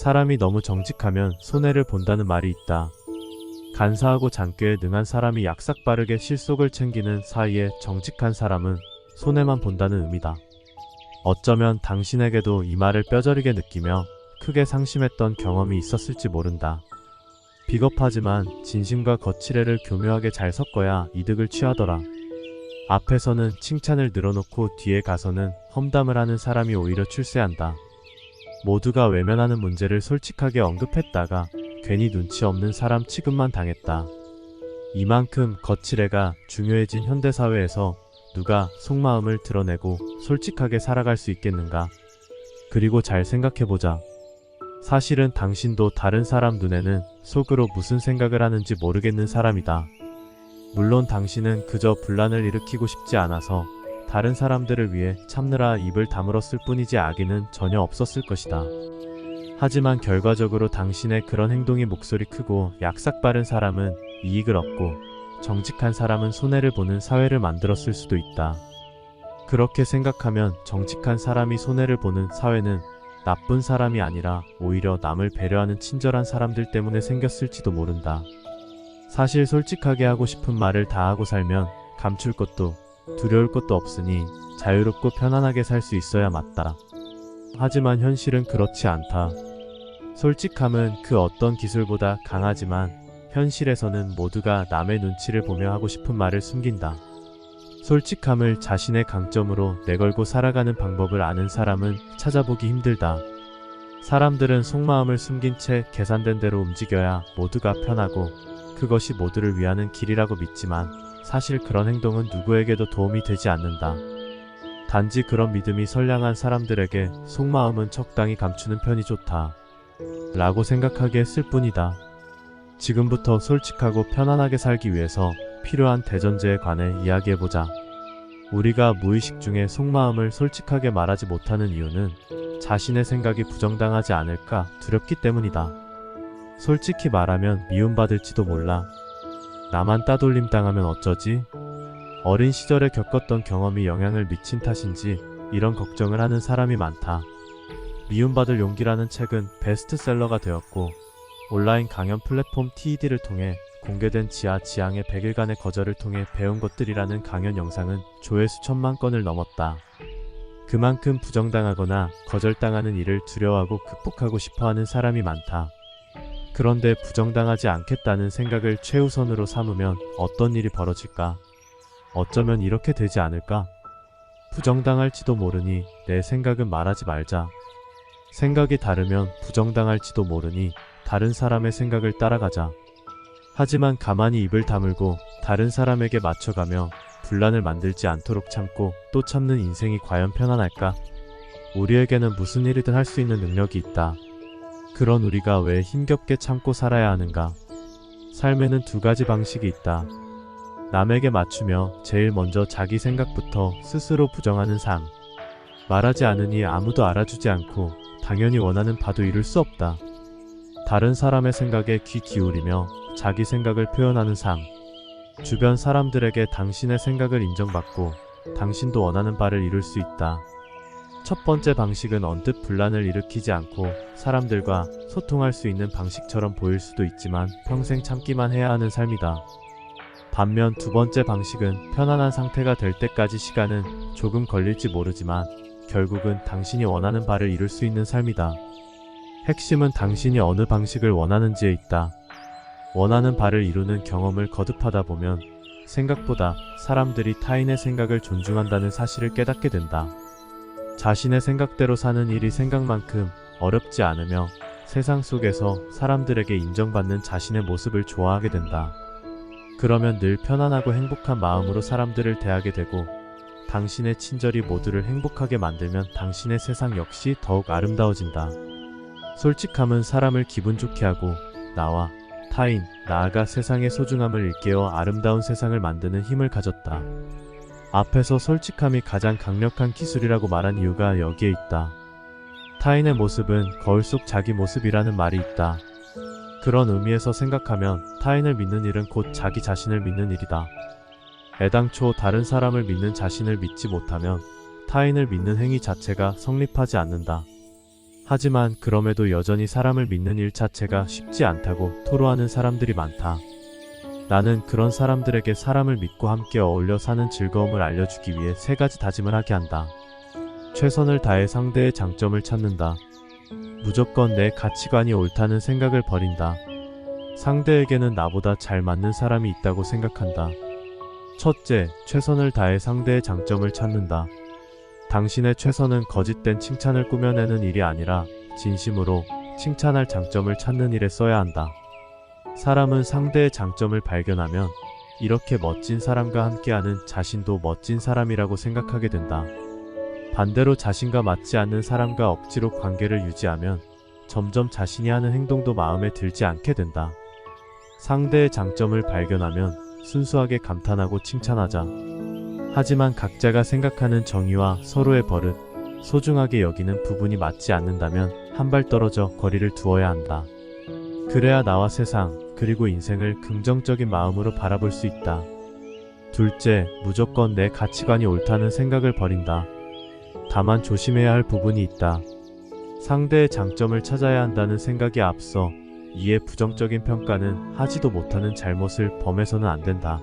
사람이 너무 정직하면 손해를 본다는 말이 있다. 간사하고 잔꾀에 능한 사람이 약삭 빠르게 실속을 챙기는 사이에 정직한 사람은 손해만 본다는 의미다. 어쩌면 당신에게도 이 말을 뼈저리게 느끼며 크게 상심했던 경험이 있었을지 모른다. 비겁하지만 진심과 거칠애를 교묘하게 잘 섞어야 이득을 취하더라. 앞에서는 칭찬을 늘어놓고 뒤에 가서는 험담을 하는 사람이 오히려 출세한다. 모두가 외면하는 문제를 솔직하게 언급했다가 괜히 눈치 없는 사람 취급만 당했다. 이만큼 거칠애가 중요해진 현대사회에서 누가 속마음을 드러내고 솔직하게 살아갈 수 있겠는가? 그리고 잘 생각해보자. 사실은 당신도 다른 사람 눈에는 속으로 무슨 생각을 하는지 모르겠는 사람이다. 물론 당신은 그저 분란을 일으키고 싶지 않아서 다른 사람들을 위해 참느라 입을 다물었을 뿐이지 악의는 전혀 없었을 것이다. 하지만 결과적으로 당신의 그런 행동이 목소리 크고 약삭 빠른 사람은 이익을 얻고 정직한 사람은 손해를 보는 사회를 만들었을 수도 있다. 그렇게 생각하면 정직한 사람이 손해를 보는 사회는 나쁜 사람이 아니라 오히려 남을 배려하는 친절한 사람들 때문에 생겼을지도 모른다. 사실 솔직하게 하고 싶은 말을 다 하고 살면 감출 것도 두려울 것도 없으니 자유롭고 편안하게 살 수 있어야 맞다. 하지만 현실은 그렇지 않다. 솔직함은 그 어떤 기술보다 강하지만 현실에서는 모두가 남의 눈치를 보며 하고 싶은 말을 숨긴다. 솔직함을 자신의 강점으로 내걸고 살아가는 방법을 아는 사람은 찾아보기 힘들다. 사람들은 속마음을 숨긴 채 계산된 대로 움직여야 모두가 편하고 그것이 모두를 위하는 길이라고 믿지만 사실 그런 행동은 누구에게도 도움이 되지 않는다. 단지 그런 믿음이 선량한 사람들에게 속마음은 적당히 감추는 편이 좋다. 라고 생각하게 했을 뿐이다. 지금부터 솔직하고 편안하게 살기 위해서 필요한 대전제에 관해 이야기해보자. 우리가 무의식 중에 속마음을 솔직하게 말하지 못하는 이유는 자신의 생각이 부정당하지 않을까 두렵기 때문이다. 솔직히 말하면 미움받을지도 몰라. 나만 따돌림 당하면 어쩌지? 어린 시절에 겪었던 경험이 영향을 미친 탓인지 이런 걱정을 하는 사람이 많다. 미움받을 용기라는 책은 베스트셀러가 되었고 온라인 강연 플랫폼 TED를 통해 공개된 지하 지향의 100일간의 거절을 통해 배운 것들이라는 강연 영상은 조회수 천만 건을 넘었다. 그만큼 부정당하거나 거절당하는 일을 두려워하고 극복하고 싶어 하는 사람이 많다. 그런데 부정당하지 않겠다는 생각을 최우선으로 삼으면 어떤 일이 벌어질까? 어쩌면 이렇게 되지 않을까? 부정당할지도 모르니 내 생각은 말하지 말자. 생각이 다르면 부정당할지도 모르니 다른 사람의 생각을 따라가자. 하지만 가만히 입을 다물고 다른 사람에게 맞춰가며 분란을 만들지 않도록 참고 또 참는 인생이 과연 편안할까? 우리에게는 무슨 일이든 할 수 있는 능력이 있다. 그런 우리가 왜 힘겹게 참고 살아야 하는가? 삶에는 두 가지 방식이 있다. 남에게 맞추며 제일 먼저 자기 생각부터 스스로 부정하는 삶. 말하지 않으니 아무도 알아주지 않고 당연히 원하는 바도 이룰 수 없다. 다른 사람의 생각에 귀 기울이며 자기 생각을 표현하는 삶. 주변 사람들에게 당신의 생각을 인정받고 당신도 원하는 바를 이룰 수 있다. 첫 번째 방식은 언뜻 분란을 일으키지 않고 사람들과 소통할 수 있는 방식처럼 보일 수도 있지만 평생 참기만 해야 하는 삶이다. 반면 두 번째 방식은 편안한 상태가 될 때까지 시간은 조금 걸릴지 모르지만 결국은 당신이 원하는 바를 이룰 수 있는 삶이다. 핵심은 당신이 어느 방식을 원하는지에 있다. 원하는 바를 이루는 경험을 거듭하다 보면 생각보다 사람들이 타인의 생각을 존중한다는 사실을 깨닫게 된다. 자신의 생각대로 사는 일이 생각만큼 어렵지 않으며 세상 속에서 사람들에게 인정받는 자신의 모습을 좋아하게 된다. 그러면 늘 편안하고 행복한 마음으로 사람들을 대하게 되고 당신의 친절이 모두를 행복하게 만들면 당신의 세상 역시 더욱 아름다워진다. 솔직함은 사람을 기분 좋게 하고 나와 타인, 나아가 세상의 소중함을 일깨워 아름다운 세상을 만드는 힘을 가졌다. 앞에서 솔직함이 가장 강력한 기술이라고 말한 이유가 여기에 있다. 타인의 모습은 거울 속 자기 모습이라는 말이 있다. 그런 의미에서 생각하면 타인을 믿는 일은 곧 자기 자신을 믿는 일이다. 애당초 다른 사람을 믿는 자신을 믿지 못하면 타인을 믿는 행위 자체가 성립하지 않는다. 하지만 그럼에도 여전히 사람을 믿는 일 자체가 쉽지 않다고 토로하는 사람들이 많다. 나는 그런 사람들에게 사람을 믿고 함께 어울려 사는 즐거움을 알려주기 위해 세 가지 다짐을 하게 한다. 최선을 다해 상대의 장점을 찾는다. 무조건 내 가치관이 옳다는 생각을 버린다. 상대에게는 나보다 잘 맞는 사람이 있다고 생각한다. 첫째, 최선을 다해 상대의 장점을 찾는다. 당신의 최선은 거짓된 칭찬을 꾸며내는 일이 아니라 진심으로 칭찬할 장점을 찾는 일에 써야 한다. 사람은 상대의 장점을 발견하면 이렇게 멋진 사람과 함께하는 자신도 멋진 사람이라고 생각하게 된다. 반대로 자신과 맞지 않는 사람과 억지로 관계를 유지하면 점점 자신이 하는 행동도 마음에 들지 않게 된다. 상대의 장점을 발견하면 순수하게 감탄하고 칭찬하자. 하지만 각자가 생각하는 정의와 서로의 버릇, 소중하게 여기는 부분이 맞지 않는다면 한 발 떨어져 거리를 두어야 한다. 그래야 나와 세상, 그리고 인생을 긍정적인 마음으로 바라볼 수 있다. 둘째, 무조건 내 가치관이 옳다는 생각을 버린다. 다만 조심해야 할 부분이 있다. 상대의 장점을 찾아야 한다는 생각이 앞서 이에 부정적인 평가는 하지도 못하는 잘못을 범해서는 안 된다.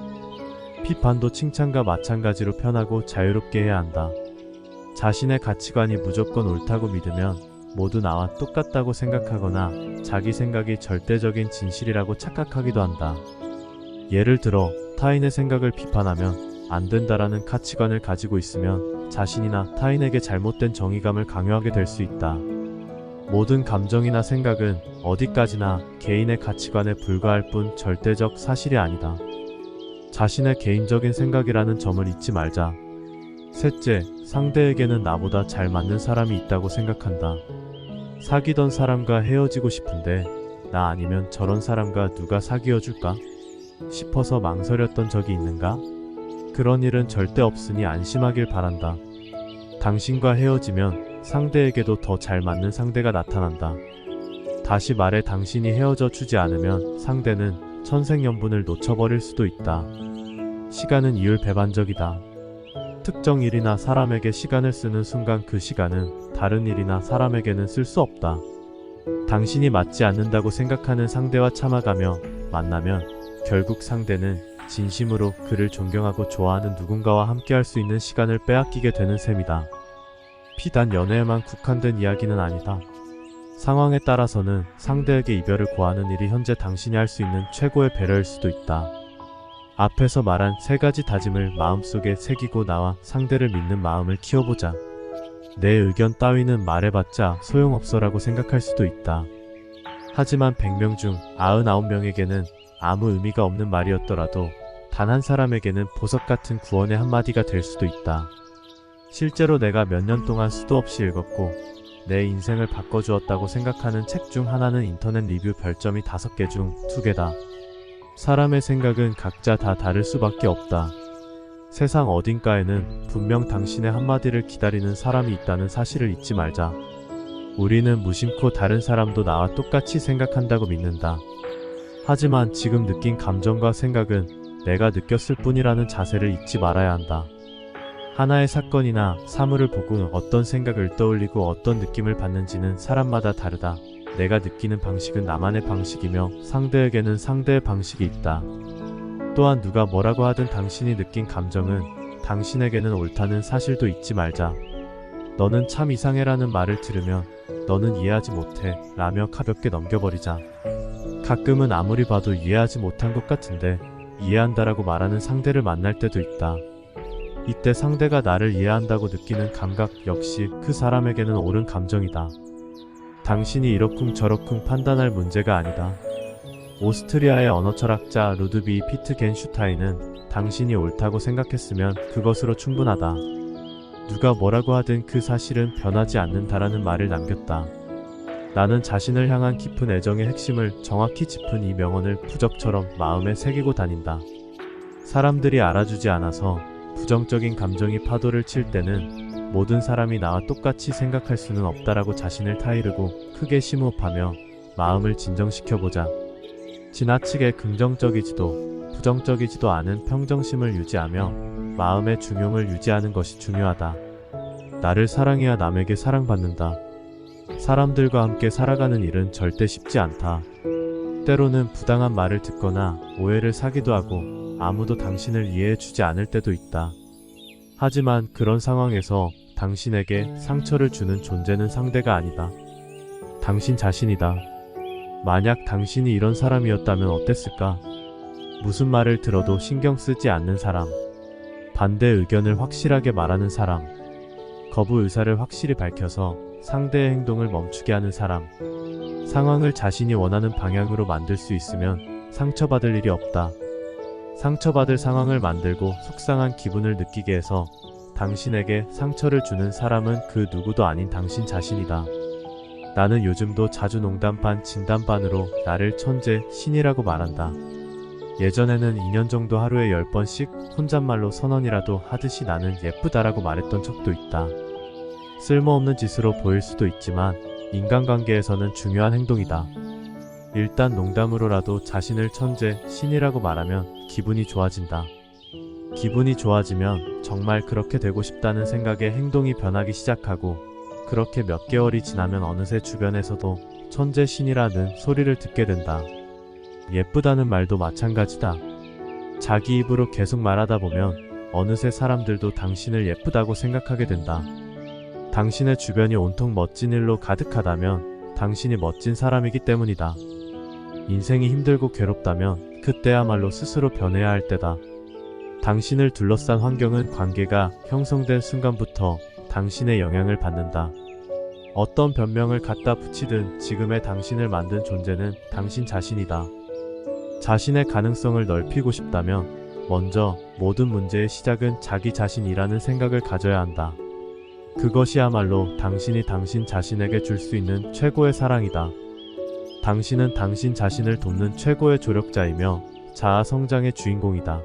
비판도 칭찬과 마찬가지로 편하고 자유롭게 해야 한다. 자신의 가치관이 무조건 옳다고 믿으면 모두 나와 똑같다고 생각하거나 자기 생각이 절대적인 진실이라고 착각하기도 한다. 예를 들어 타인의 생각을 비판하면 안 된다라는 가치관을 가지고 있으면 자신이나 타인에게 잘못된 정의감을 강요하게 될 수 있다. 모든 감정이나 생각은 어디까지나 개인의 가치관에 불과할 뿐 절대적 사실이 아니다. 자신의 개인적인 생각이라는 점을 잊지 말자. 셋째, 상대에게는 나보다 잘 맞는 사람이 있다고 생각한다. 사귀던 사람과 헤어지고 싶은데 나 아니면 저런 사람과 누가 사귀어 줄까? 싶어서 망설였던 적이 있는가? 그런 일은 절대 없으니 안심하길 바란다. 당신과 헤어지면 상대에게도 더 잘 맞는 상대가 나타난다. 다시 말해 당신이 헤어져 주지 않으면 상대는 천생연분을 놓쳐버릴 수도 있다. 시간은 이율 배반적이다. 특정 일이나 사람에게 시간을 쓰는 순간 그 시간은 다른 일이나 사람에게는 쓸 수 없다. 당신이 맞지 않는다고 생각하는 상대와 참아가며 만나면 결국 상대는 진심으로 그를 존경하고 좋아하는 누군가와 함께할 수 있는 시간을 빼앗기게 되는 셈이다. 비단 연애에만 국한된 이야기는 아니다. 상황에 따라서는 상대에게 이별을 고하는 일이 현재 당신이 할 수 있는 최고의 배려일 수도 있다. 앞에서 말한 세 가지 다짐을 마음속에 새기고 나와 상대를 믿는 마음을 키워보자. 내 의견 따위는 말해봤자 소용없어라고 생각할 수도 있다. 하지만 100명 중 99명에게는 아무 의미가 없는 말이었더라도 단 한 사람에게는 보석 같은 구원의 한마디가 될 수도 있다. 실제로 내가 몇 년 동안 수도 없이 읽었고 내 인생을 바꿔주었다고 생각하는 책 중 하나는 인터넷 리뷰 별점이 5개 중 2개다. 사람의 생각은 각자 다 다를 수밖에 없다. 세상 어딘가에는 분명 당신의 한마디를 기다리는 사람이 있다는 사실을 잊지 말자. 우리는 무심코 다른 사람도 나와 똑같이 생각한다고 믿는다. 하지만 지금 느낀 감정과 생각은 내가 느꼈을 뿐이라는 자세를 잊지 말아야 한다. 하나의 사건이나 사물을 보고 어떤 생각을 떠올리고 어떤 느낌을 받는지는 사람마다 다르다. 내가 느끼는 방식은 나만의 방식이며 상대에게는 상대의 방식이 있다. 또한 누가 뭐라고 하든 당신이 느낀 감정은 당신에게는 옳다는 사실도 잊지 말자. 너는 참 이상해라는 말을 들으면 너는 이해하지 못해 라며 가볍게 넘겨버리자. 가끔은 아무리 봐도 이해하지 못한 것 같은데 이해한다라고 말하는 상대를 만날 때도 있다. 이때 상대가 나를 이해한다고 느끼는 감각 역시 그 사람에게는 옳은 감정이다. 당신이 이러쿵 저러쿵 판단할 문제가 아니다. 오스트리아의 언어 철학자 루드비 피트겐슈타인은 당신이 옳다고 생각했으면 그것으로 충분하다. 누가 뭐라고 하든 그 사실은 변하지 않는다라는 말을 남겼다. 나는 자신을 향한 깊은 애정의 핵심을 정확히 짚은 이 명언을 부적처럼 마음에 새기고 다닌다. 사람들이 알아주지 않아서 부정적인 감정이 파도를 칠 때는 모든 사람이 나와 똑같이 생각할 수는 없다라고 자신을 타이르고 크게 심호흡하며 마음을 진정시켜보자. 지나치게 긍정적이지도 부정적이지도 않은 평정심을 유지하며 마음의 중용을 유지하는 것이 중요하다. 나를 사랑해야 남에게 사랑받는다. 사람들과 함께 살아가는 일은 절대 쉽지 않다. 때로는 부당한 말을 듣거나 오해를 사기도 하고 아무도 당신을 이해해 주지 않을 때도 있다. 하지만 그런 상황에서 당신에게 상처를 주는 존재는 상대가 아니다. 당신 자신이다. 만약 당신이 이런 사람이었다면 어땠을까? 무슨 말을 들어도 신경 쓰지 않는 사람. 반대 의견을 확실하게 말하는 사람. 거부 의사를 확실히 밝혀서 상대의 행동을 멈추게 하는 사람. 상황을 자신이 원하는 방향으로 만들 수 있으면 상처받을 일이 없다. 상처받을 상황을 만들고 속상한 기분을 느끼게 해서 당신에게 상처를 주는 사람은 그 누구도 아닌 당신 자신이다. 나는 요즘도 자주 농담 반 진담 반으로 나를 천재, 신이라고 말한다. 예전에는 2년 정도 하루에 10번씩 혼잣말로 선언이라도 하듯이 나는 예쁘다라고 말했던 적도 있다. 쓸모없는 짓으로 보일 수도 있지만 인간관계에서는 중요한 행동이다. 일단 농담으로라도 자신을 천재, 신이라고 말하면 기분이 좋아진다. 기분이 좋아지면 정말 그렇게 되고 싶다는 생각에 행동이 변하기 시작하고 그렇게 몇 개월이 지나면 어느새 주변에서도 천재 신이라는 소리를 듣게 된다. 예쁘다는 말도 마찬가지다. 자기 입으로 계속 말하다 보면 어느새 사람들도 당신을 예쁘다고 생각하게 된다. 당신의 주변이 온통 멋진 일로 가득하다면 당신이 멋진 사람이기 때문이다. 인생이 힘들고 괴롭다면 그때야말로 스스로 변해야 할 때다. 당신을 둘러싼 환경은 관계가 형성된 순간부터 당신의 영향을 받는다. 어떤 변명을 갖다 붙이든 지금의 당신을 만든 존재는 당신 자신이다. 자신의 가능성을 넓히고 싶다면 먼저 모든 문제의 시작은 자기 자신이라는 생각을 가져야 한다. 그것이야말로 당신이 당신 자신에게 줄 수 있는 최고의 사랑이다. 당신은 당신 자신을 돕는 최고의 조력자이며 자아 성장의 주인공이다.